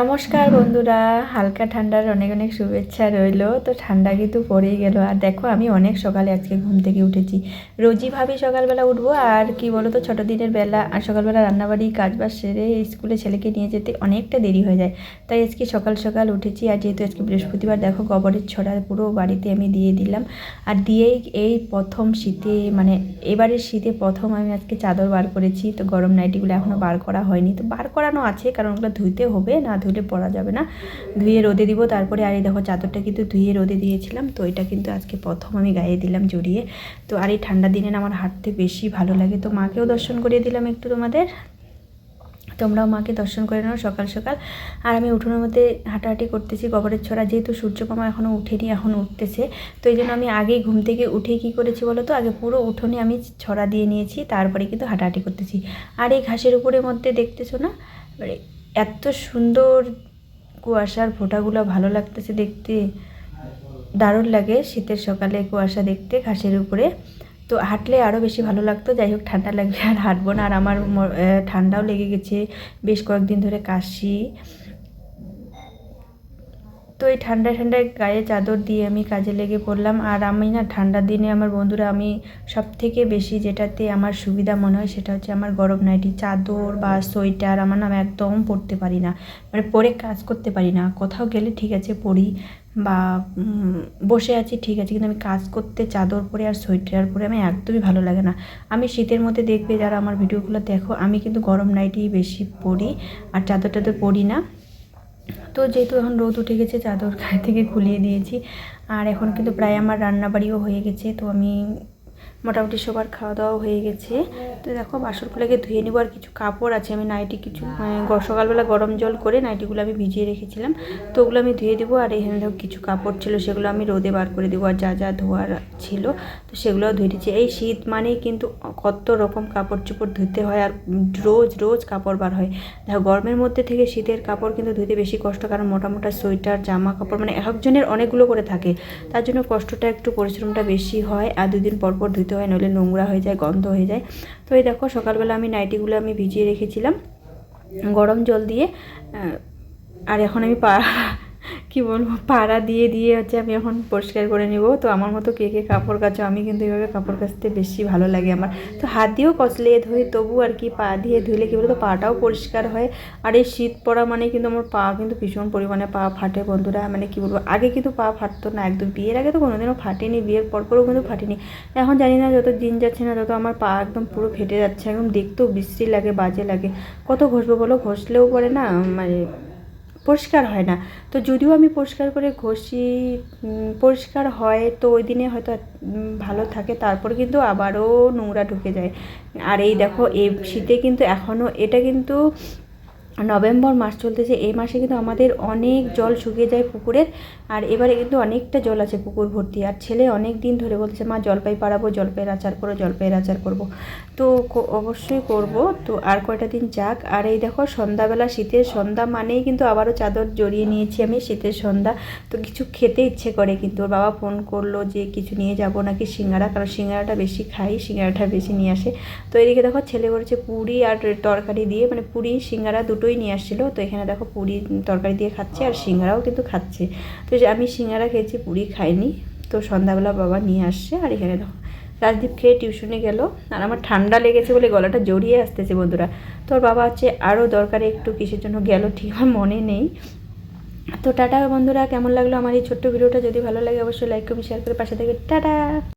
নমস্কার বন্ধুরা, হালকা ঠান্ডার অনেক অনেক শুভেচ্ছা রইল। তো ঠান্ডা কিন্তু পড়েই গেল। আর দেখো, আমি অনেক সকালে আজকে ঘুম থেকে উঠেছি। রোজই ভাবি সকালবেলা উঠবো, আর কি বলো তো ছোটো দিনের বেলা আর সকালবেলা রান্নাবাড়ি, কাজবাজ সেরে স্কুলে ছেলেকে নিয়ে যেতে অনেকটা দেরি হয়ে যায়। তাই আজকে সকাল সকাল উঠেছি, আর যেহেতু আজকে বৃহস্পতিবার, দেখো গোবরের ছড়া পুরো বাড়িতে আমি দিয়ে দিলাম। আর দিয়েই এই প্রথম শীতে মানে এবারের শীতে প্রথম আমি আজকে চাদর বার করেছি। তো গরম নাইটিগুলো এখনও বার করা হয়নি। তো বার করানো আছে, কারণ ওগুলো ধুইতে হবে, না ধুলে পরা যাবে না। ধুয়ে রোদে দিব, তারপরে আর এই দেখো চাদরটা কিন্তু ধুয়ে রোদে দিয়েছিলাম, তো এটা কিন্তু আজকে প্রথম আমি গায়ে দিলাম জড়িয়ে। তো আর এই ঠান্ডা দিনে আমার হাঁটতে বেশি ভালো লাগে। তো মাকেও দর্শন করিয়ে দিলাম একটু তোমাদের। তোমরাও মাকে দর্শন করে নাও সকাল সকাল। আর আমি উঠোনের মধ্যে হাঁটাহাঁটি করতেছি গোবরের ছড়া যেহেতু সূর্য সূর্যমামা এখনও উঠেনি, এখন উঠতেছে। তো এই জন্য আমি আগেই ঘুম থেকে উঠে কি করেছি বলো তো? আগে পুরো উঠোনে আমি ছড়া দিয়ে নিয়েছি, তারপরে কিন্তু হাঁটাহাঁটি করতেছি। আর এই ঘাসের উপরের মধ্যে দেখতেছো না? এত সুন্দর কুয়াশার ফোঁটাগুলো ভালো লাগতেছে দেখতে। দারুণ লাগে শীতের সকালে কুয়াশা দেখতে ঘাসের উপরে। তো হাঁটলে আরও বেশি ভালো লাগতো, যাই হোক ঠান্ডা লাগবে আর হাঁটবো না। আর আমার ঠান্ডাও লেগে গেছে। বেশ কয়েকদিন ধরে কাশি। তো এই ঠান্ডা ঠান্ডায় গায়ে চাদর দিয়ে আমি কাজে লেগে পড়লাম। আর আমি না ঠান্ডার দিনে আমার বন্ধুরা, আমি সব থেকে বেশি যেটাতে আমার সুবিধা মনে হয় সেটা হচ্ছে আমার গরম নাইটি চাদর বা সোয়েটার আমার নাম একদম পরতে পারি না। মানে পরে কাজ করতে পারি না। কোথাও গেলে ঠিক আছে পরি বা বসে আছি ঠিক আছে। কিন্তু আমি কাজ করতে চাদর পরে আর সোয়েটার পরে আমি একদমই ভালো লাগে না। আমি শীতের মধ্যে দেখবে যারা আমার ভিডিওগুলো দেখো, আমি কিন্তু গরম নাইটি বেশি পরি আর চাদর টাদর পরি না। তো যেহেতু এখন রোদ উঠে গেছে, চাদর গায়ে থেকে খুলিয়ে দিয়েছি। আর এখন কিন্তু প্রায় আমার রান্নাবাড়িও হয়ে গেছে, তো আমি মোটামুটি সবার খাওয়া দাওয়া হয়ে গেছে। তো দেখো, বাসনগুলোকে ধুয়ে নেব। আর কিছু কাপড় আছে, আমি নাইটি কিছু মানে সকালবেলা গরম জল করে নাইটিগুলো আমি ভিজিয়ে রেখেছিলাম। তো ওগুলো আমি ধুয়ে দেবো। আর এখানে দেখো, কিছু কাপড় ছিল, সেগুলো আমি রোদে বার করে দেবো। আর যা যা ধোয়ার ছিল, তো সেগুলোও ধুয়ে দিচ্ছি। এই শীত মানেই কিন্তু কত রকম কাপড় চোপড় ধুতে হয়। আর রোজ রোজ কাপড় বার হয়। দেখো, গরমের মধ্যে থেকে শীতের কাপড় কিন্তু ধুতে বেশি কষ্ট, কারণ মোটা মোটা সোয়েটার, জামা কাপড় মানে একজনের অনেকগুলো করে থাকে। তার জন্য কষ্টটা, একটু পরিশ্রমটা বেশি হয়। আর দুদিন পর পর ধুতে হয়, নইলে নোংরা হয়ে যায়, গন্ধ হয়ে যায়। তো এই দেখো, সকালবেলা আমি নাইটিগুলো আমি ভিজিয়ে রেখেছিলাম। গরম জল দিয়ে আর এখন আমি পা কি বলব, পাড়া দিয়ে দিয়ে হচ্ছে আমি এখন পরিষ্কার করে নেব। তো আমার মতো কে কে কাপড় কাচো, আমি কিন্তু এইভাবে কাপড় কাচতে বেশি ভালো লাগে আমার। তো হাত দিয়েও কচলে ধুই তবু আর কি পা দিয়ে ধুলে কী বলতো, পাটাও পরিষ্কার হয়। আর এই শীত পড়া মানে কিন্তু আমার পা কিন্তু ভীষণ পরিমাণে পা ফাটে বন্ধুরা। মানে কি বলব, আগে কিন্তু পা ফাটতো না একদম। বিয়ের আগে তো কোনোদিনও ফাটেনি, বিয়ের পর পরপরও কিন্তু ফাটেনি। এখন জানি না যত দিন যাচ্ছে না তত আমার পা একদম পুরো ফেটে যাচ্ছে। একদম দেখতেও বিশ্রী লাগে, বাজে লাগে। কত ঘষবো বলো? ঘষলেও পরে না মানে পরিষ্কার হয় না। তো যদিও আমি পরিষ্কার করে ঘষি পরিষ্কার হয় তো ওই দিনে হয়তো ভালো থাকে তারপর কিন্তু আবারও নোংরা ঢুকে যায়। আর এই দেখো এই শীতে কিন্তু এখনও এটা কিন্তু নভেম্বর মাস চলতেছে, এই মাসে কিন্তু আমাদের অনেক জল শুকিয়ে যায় পুকুরের, আর এবারে কিন্তু অনেকটা জল আছে পুকুর ভর্তি। আর ছেলে অনেক দিন ধরে বলছে মা, জলপাই পাড়াবো, জলপাইয়ের আচার করো, জলপাইয়ের আচার করব। তো অবশ্যই করব। তো আর কয়টা দিন যাক। আর এই দেখো, সন্ধ্যাবেলা শীতের সন্ধ্যা মানেই কিন্তু আবারও চাদর জড়িয়ে নিয়েছি আমি, শীতের সন্ধ্যা। তো কিছু খেতে ইচ্ছে করে কিন্তু। ওর বাবা ফোন করল যে, কিছু নিয়ে যাব নাকি সিঙ্গারা? কারণ সিঙ্গারাটা বেশি খাই, সিঙ্গারাটা বেশি নিয়ে আসে। তো এদিকে দেখো, ছেলে বলছে পুরি আর তরকারি দিয়ে মানে পুরি, সিঙ্গারা দুটোই নিয়ে আসছিল। তো এখানে দেখো পুরি তরকারি দিয়ে খাচ্ছে আর সিঙ্গারাও কিন্তু খাচ্ছে। তো আমি সিঙ্গারা খেয়েছি, পুরি খাইনি। তো সন্ধ্যাবেলা বাবা নিয়ে আসছে আর এখানে দেখো রাজদীপ খেয়ে টিউশনে গেল। আর আমার ঠান্ডা লেগেছে বলে গলাটা জড়িয়ে আসতেছে বন্ধুরা। তোর বাবা হচ্ছে আরও দরকারে একটু কিসের জন্য গেল ঠিক আমার মনে নেই। তো টাটা বন্ধুরা, কেমন লাগল আমার এই ছোট্ট ভিডিওটা? যদি ভালো লাগে অবশ্যই লাইক কমেন্ট শেয়ার করে পাশে থেকে। টাটা!